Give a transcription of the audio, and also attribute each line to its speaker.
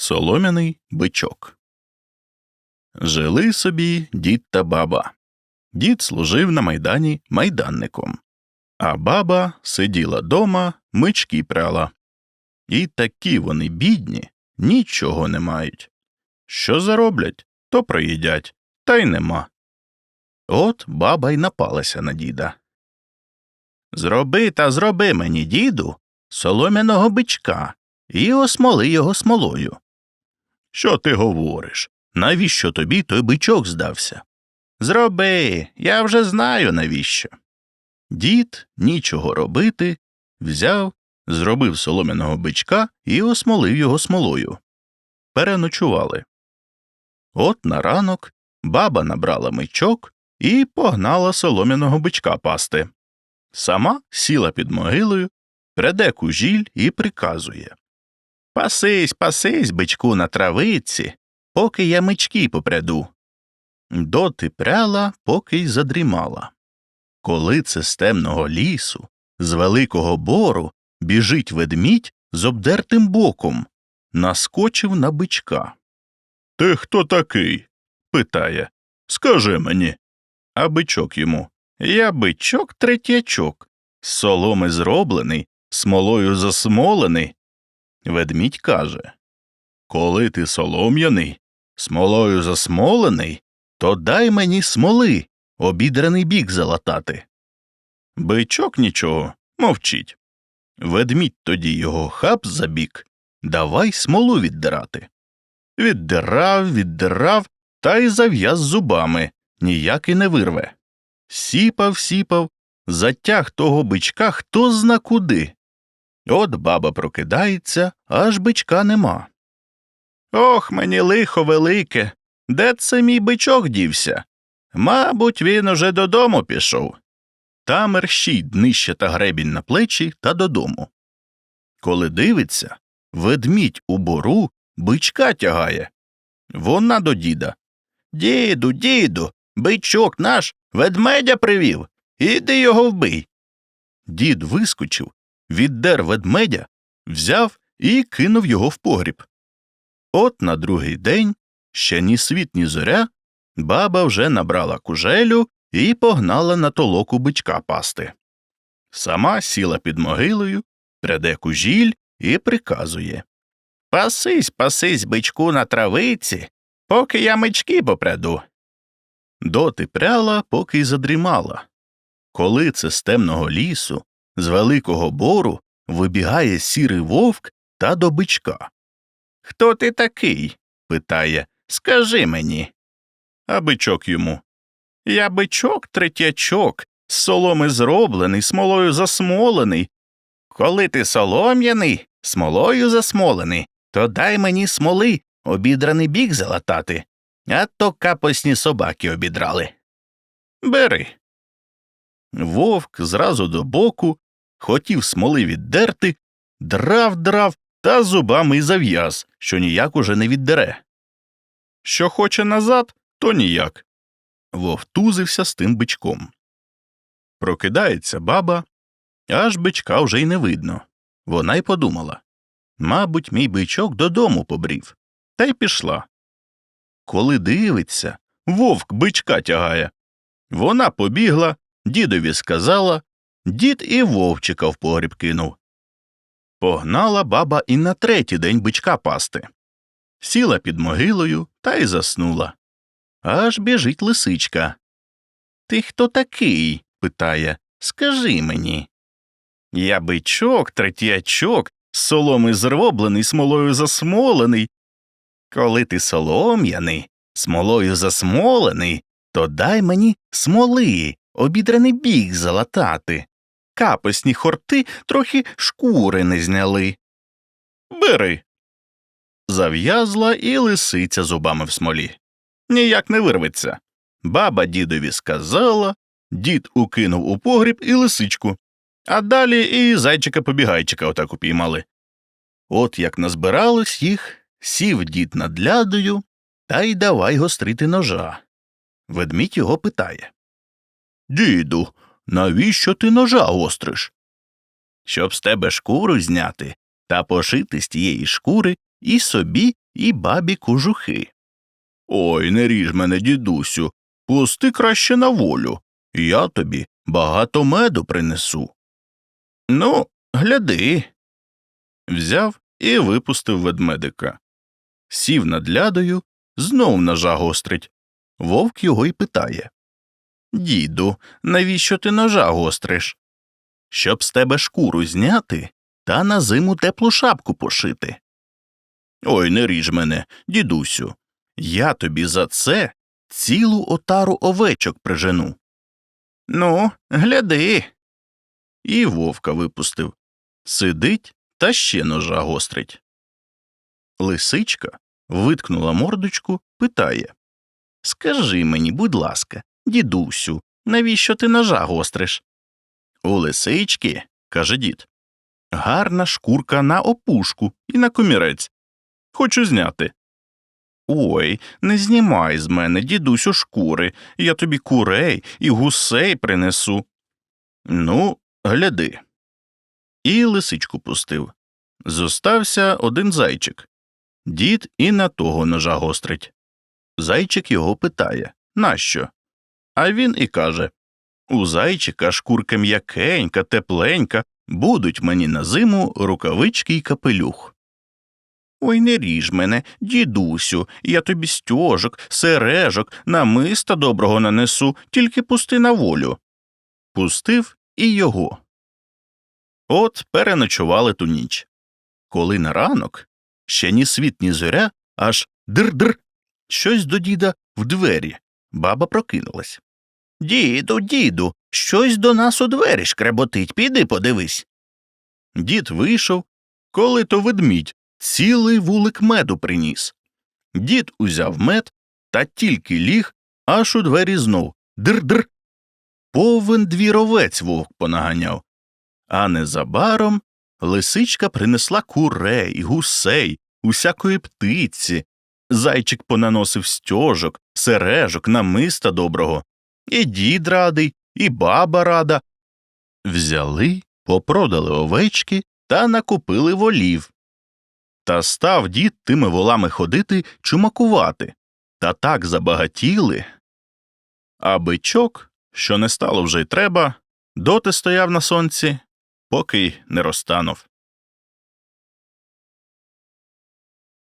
Speaker 1: Солом'яний бичок. Жили собі дід та баба. Дід служив на майдані майданником, а баба сиділа дома, мички пряла. І такі вони бідні, нічого не мають. Що зароблять, то проїдять, та й нема. От баба й напалася на діда. Зроби та зроби мені, діду, солом'яного бичка і осмоли його смолою. Що ти говориш? Навіщо тобі той бичок здався? Зроби, я вже знаю навіщо. Дід, нічого робити, взяв, зробив солом'яного бичка і осмолив його смолою. Переночували. От на ранок баба набрала мичок і погнала солом'яного бичка пасти. Сама сіла під могилою, преде кужіль і приказує Пасись, пасись, бичку на травиці, поки я мички попряду. Доти пряла, поки й задрімала. Коли це з темного лісу, з великого бору, біжить ведмідь з обдертим боком, наскочив на бичка. Ти хто такий? питає. Скажи мені. А бичок йому. Я бичок третячок, з соломи зроблений, смолою засмолений. Ведмідь каже Коли ти солом'яний, смолою засмолений, то дай мені смоли, обідраний бік залатати. Бичок нічого, мовчить. Ведмідь тоді його хап за бік, давай смолу віддирати. Віддирав, віддирав, та й зав'яз зубами, ніяк і не вирве. Сіпав, сіпав, затяг того бичка хто зна куди. От баба прокидається, аж бичка нема. Ох, мені лихо велике. Де це мій бичок дівся? Мабуть, він уже додому пішов. Та мерщій днище та гребінь на плечі та додому. Коли дивиться, ведмідь у бору бичка тягає. Вона до діда. Діду, діду, бичок наш ведмедя привів. Іди його вбий. Дід вискочив, віддер ведмедя, взяв і кинув його в погріб. От на другий день, ще ні світ, ні зоря, баба вже набрала кужелю і погнала на толоку бичка пасти. Сама сіла під могилою, пряде кужіль і приказує Пасись, пасись, бичку на травиці, поки я мички попряду. Доти пряла, поки й задрімала. Коли це з темного лісу, з великого бору, вибігає сірий вовк та до бичка. Хто ти такий? питає. Скажи мені. А бичок йому. Я бичок третячок, з соломи зроблений, смолою засмолений. Коли ти солом'яний, смолою засмолений, то дай мені смоли, обідраний бік залатати, а то капосні собаки обідрали. Бери. Вовк зразу до боку хотів смоли віддерти, драв драв та зубами й зав'яз, що ніяк уже не віддере. Що хоче назад, то ніяк. Вовтузився з тим бичком. Прокидається баба, аж бичка вже й не видно. Вона й подумала Мабуть, мій бичок додому побрів, та й пішла. Коли дивиться, вовк бичка тягає. Вона побігла, дідові сказала, дід і вовчика в погріб кинув. Погнала баба і на третій день бичка пасти. Сіла під могилою та й заснула. Аж біжить лисичка. Ти хто такий? питає. Скажи мені. Я бичок, третячок, соломи зроблений, смолою засмолений. Коли ти солом'яний, смолою засмолений, то дай мені смоли, обідраний біг залатати. Капосні хорти трохи шкури не зняли. Бери. Зав'язла і лисиця зубами в смолі. Ніяк не вирветься. Баба дідові сказала, дід укинув у погріб і лисичку, а далі і зайчика побігайчика отак упіймали. От як назбиралось їх, сів дід над лядою та й давай гострити ножа. Ведмідь його питає Діду, навіщо ти ножа гостриш? Щоб з тебе шкуру зняти та пошити з тієї шкури і собі, і бабі кожухи. Ой, не ріж мене, дідусю, пусти краще на волю. Я тобі багато меду принесу. Ну, гляди. Взяв і випустив ведмедика. Сів над лядою, знов ножа гострить. Вовк його й питає Діду, навіщо ти ножа гостриш? Щоб з тебе шкуру зняти та на зиму теплу шапку пошити. Ой, не ріж мене, дідусю. Я тобі за це цілу отару овечок прижену. Ну, гляди. І вовка випустив. Сидить та ще ножа гострить. Лисичка виткнула мордочку, питає Скажи мені, будь ласка, дідусю, навіщо ти ножа гостриш? У лисички, каже дід, гарна шкурка на опушку і на комірець. Хочу зняти. Ой, не знімай з мене, дідусю, шкури, я тобі курей і гусей принесу. Ну, гляди. І лисичку пустив. Зостався один зайчик. Дід і на того ножа гострить. Зайчик його питає Нащо? А він і каже У зайчика шкурка м'якенька, тепленька, будуть мені на зиму рукавички й капелюх. Ой, не ріж мене, дідусю, я тобі стьожок, сережок, намиста доброго нанесу, тільки пусти на волю. Пустив і його. От переночували ту ніч. Коли на ранок ще ні світ, ні зоря, аж дир-дир, щось до діда в двері. Баба прокинулась. Діду, діду, щось до нас у двері шкреботить, піди подивись. Дід вийшов, коли то ведмідь цілий вулик меду приніс. Дід узяв мед та тільки ліг, аж у двері знов дир-дир. Повен двіровець вовк понаганяв. А незабаром лисичка принесла курей, гусей, усякої птиці. Зайчик понаносив стьожок, сережок, намиста доброго. І дід радий, і баба рада. Взяли, попродали овечки та накупили волів. Та став дід тими волами ходити чумакувати, та так забагатіли. А бичок, що не стало вже й треба, доти стояв на сонці, поки й не розтанув.